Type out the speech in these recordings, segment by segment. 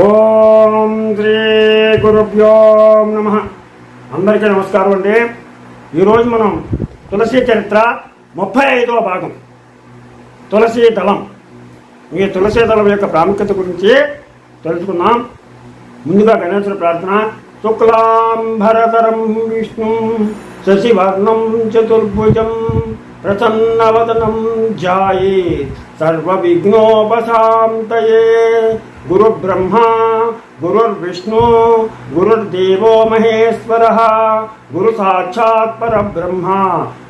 ఓం శ్రీ గురుభ్యో నమ. అందరికీ నమస్కారం అండి. ఈరోజు మనం తులసి చరిత్ర ముప్పై ఐదవ భాగం. తులసి దళం. ఈ తులసి దళం యొక్క ప్రాముఖ్యత గురించి తెలుసుకుందాం. ముందుగా గణేశ్వర ప్రార్థన. శుక్లాంబరతరం విష్ణు శశివర్ణం చతుర్భుజం ప్రసన్నవదనం ధ్యాయే సర్వవిఘ్నోపశాంతయే. గురుబ్రహ్మ గురుర్విష్ణు గురుర్దేవో మహేశ్వర గురు సాక్షాత్ పరబ్రహ్మ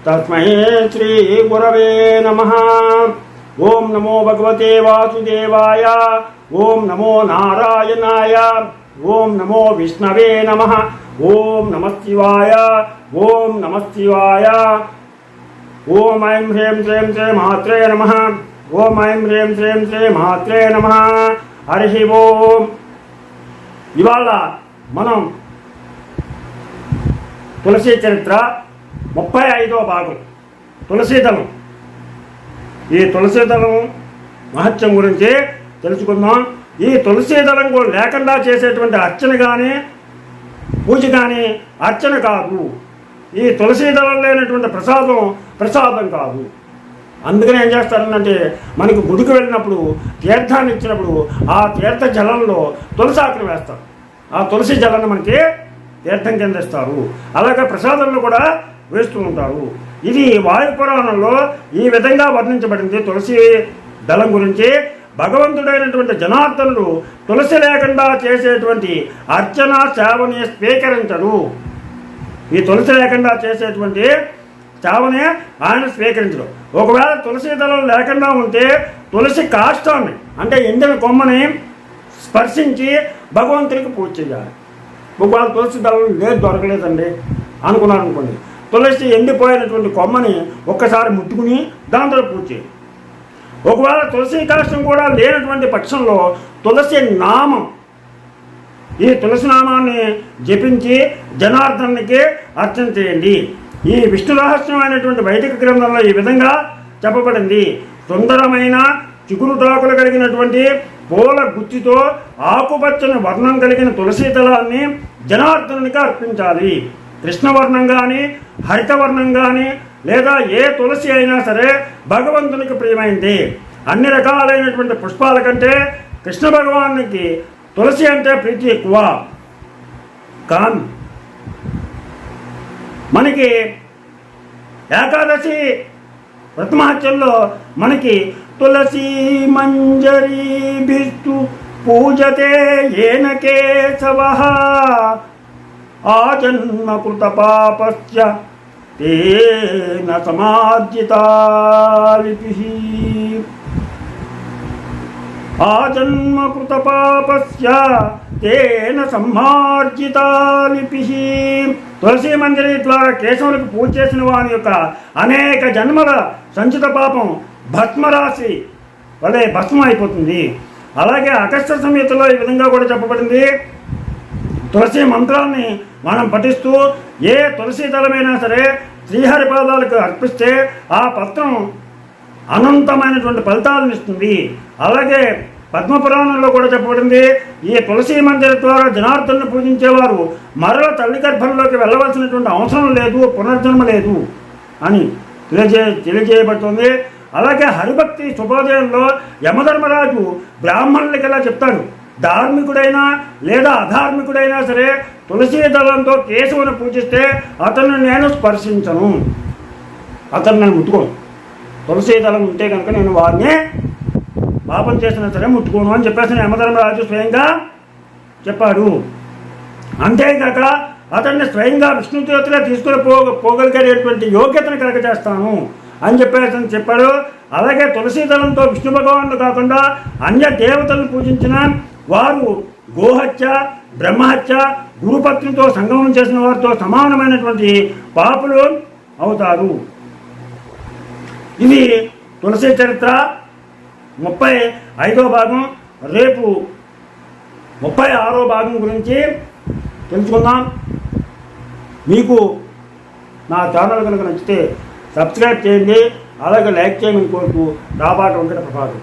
తస్మై శ్రీ గురవే నమః ఓం నమో భగవతే వాసుదేవాయ ఓం నమో నారాయణాయ ఓం నమో విష్ణవే నమ ఓం నమ శివాయ ఓం నమ శివాయ ఓం ఐం హ్రీం శ్రీం శ్రీ మాత్రే నమ ఓం ఐం హ్రీం శ్రీం ఇవాళ మనం తులసి చరిత్ర ముప్పై ఐదో భాగం. తులసీదళం ఈ తులసీదళం మహత్యం గురించి తెలుసుకుందాం. ఈ తులసీదళం కూడా లేకుండా చేసేటువంటి అర్చన కానీ పూజ కానీ అర్చన కాదు. ఈ తులసీదళం లేనటువంటి ప్రసాదం ప్రసాదం కాదు. అందుకని ఏం చేస్తారంటే మనకి గుడికి వెళ్ళినప్పుడు తీర్థాన్ని ఇచ్చినప్పుడు ఆ తీర్థ జలంలో తులసి ఆకులు వేస్తారు. ఆ తులసి జలాన్ని మనకి తీర్థం కింద ఇస్తారు. అలాగే ప్రసాదంలో కూడా వేస్తూ ఉంటారు. ఇది వాయు పురాణంలో ఈ విధంగా వర్ణించబడింది. తులసి దళం గురించి భగవంతుడైనటువంటి జనార్దనుడు తులసి లేకుండా చేసేటువంటి అర్చన సేవని స్వీకరించడు. ఈ తులసి లేకుండా చేసేటువంటి తేవనే ఆయన స్వీకరించడు. ఒకవేళ తులసి దళం లేకుండా ఉంటే తులసి కాష్టాన్ని అంటే ఎండిన కొమ్మని స్పర్శించి భగవంతునికి పూజ చేయాలి. ఒకవేళ తులసి దళం లేదు దొరకలేదండి అనుకున్నాను అనుకోండి. తులసి ఎండిపోయినటువంటి కొమ్మని ఒక్కసారి ముట్టుకుని దాంతో పూజ చేయాలి. ఒకవేళ తులసి కాష్టం కూడా లేనటువంటి పక్షంలో తులసి నామం ఈ తులసి నామాన్ని జపించి జనార్దనికి అర్చన చేయండి. ఈ విష్ణు రహస్యమైనటువంటి వైదిక గ్రంథంలో ఈ విధంగా చెప్పబడింది. సుందరమైన చిగురుటాకులు కలిగినటువంటి పూల గుత్తితో ఆకుపచ్చని వర్ణం కలిగిన తులసీ దళాన్ని జనార్దనునికి అర్పించాలి. కృష్ణవర్ణం కానీ హరితవర్ణం కానీ లేదా ఏ తులసి అయినా సరే భగవంతునికి ప్రియమైంది. అన్ని రకాలైనటువంటి పుష్పాల కంటే కృష్ణ భగవానికి తులసి అంటే ప్రీతి ఎక్కువ. కాన్ మనకి ఏకాదశి వ్రతమహత్యంలో మనకి తులసి మంజరి భిస్తు పూజతే ఏన కేశవ ఆ జన్మకృత పాపస్య తేన సమార్జితాలిపి ఆజన్మకృత పాపస్య తేన సంహార్జితాలిపి తులసి మంజరి ద్వారా కేశవులకు పూజ చేసిన వాని యొక్క అనేక జన్మల సంచిత పాపం భస్మరాశి వలె భస్మం అయిపోతుంది అలాగే అగస్త సమేతలో ఈ విధంగా కూడా చెప్పబడింది. తులసి మంత్రాన్ని మనం పఠిస్తూ ఏ తులసి దళమైనా సరే శ్రీహరి పాదాలకు అర్పిస్తే ఆ పత్రం అనంతమైనటువంటి ఫలితాలను ఇస్తుంది. అలాగే పద్మపురాణంలో కూడా చెప్పబడింది ఈ తులసి మందిర ద్వారా జనార్దన్ను పూజించేవారు మరల తల్లి గర్భంలోకి వెళ్ళవలసినటువంటి అవసరం లేదు పునర్జన్మ లేదు అని తెలియజే తెలియజేయబడుతుంది. అలాగే హరిభక్తి శుభోదయంలో యమధర్మరాజు బ్రాహ్మణులకి ఇలా చెప్తాడు ధార్మికుడైనా లేదా అధార్మికుడైనా సరే తులసి దళంతో కేశవుని పూజిస్తే అతన్ని నేను స్పర్శించను. అతను నేను ముట్టుకోను. తులసి దళం ఉంటే కనుక నేను వారిని పాపం చేసినా సరే ముట్టుకోను అని చెప్పేసి యమధర్మరాజు స్వయంగా చెప్పాడు. అంతేకాక అతన్ని స్వయంగా విష్ణు తీసుకుని పో పోగలిగేటువంటి యోగ్యతను కలగజేస్తాను అని చెప్పేసి చెప్పాడు. అలాగే తులసీదళంతో విష్ణు భగవానుడు కాకుండా అన్య దేవతలను పూజించిన వారు గోహత్య బ్రహ్మహత్య గురుపత్నితో సంగమం చేసిన వారితో సమానమైనటువంటి పాపులు అవుతారు. ఇది తులసి చరిత్ర. ముప్పై ఐదో భాగం రేపు ముప్పై ఆరో భాగం గురించి తెలుసుకుందాం. మీకు నా ఛానల్ కనుక నచ్చితే సబ్స్క్రైబ్ చేయండి అలాగే లైక్ చేయమని కోరుకు రాబాటు వెంకట ప్రభాకర్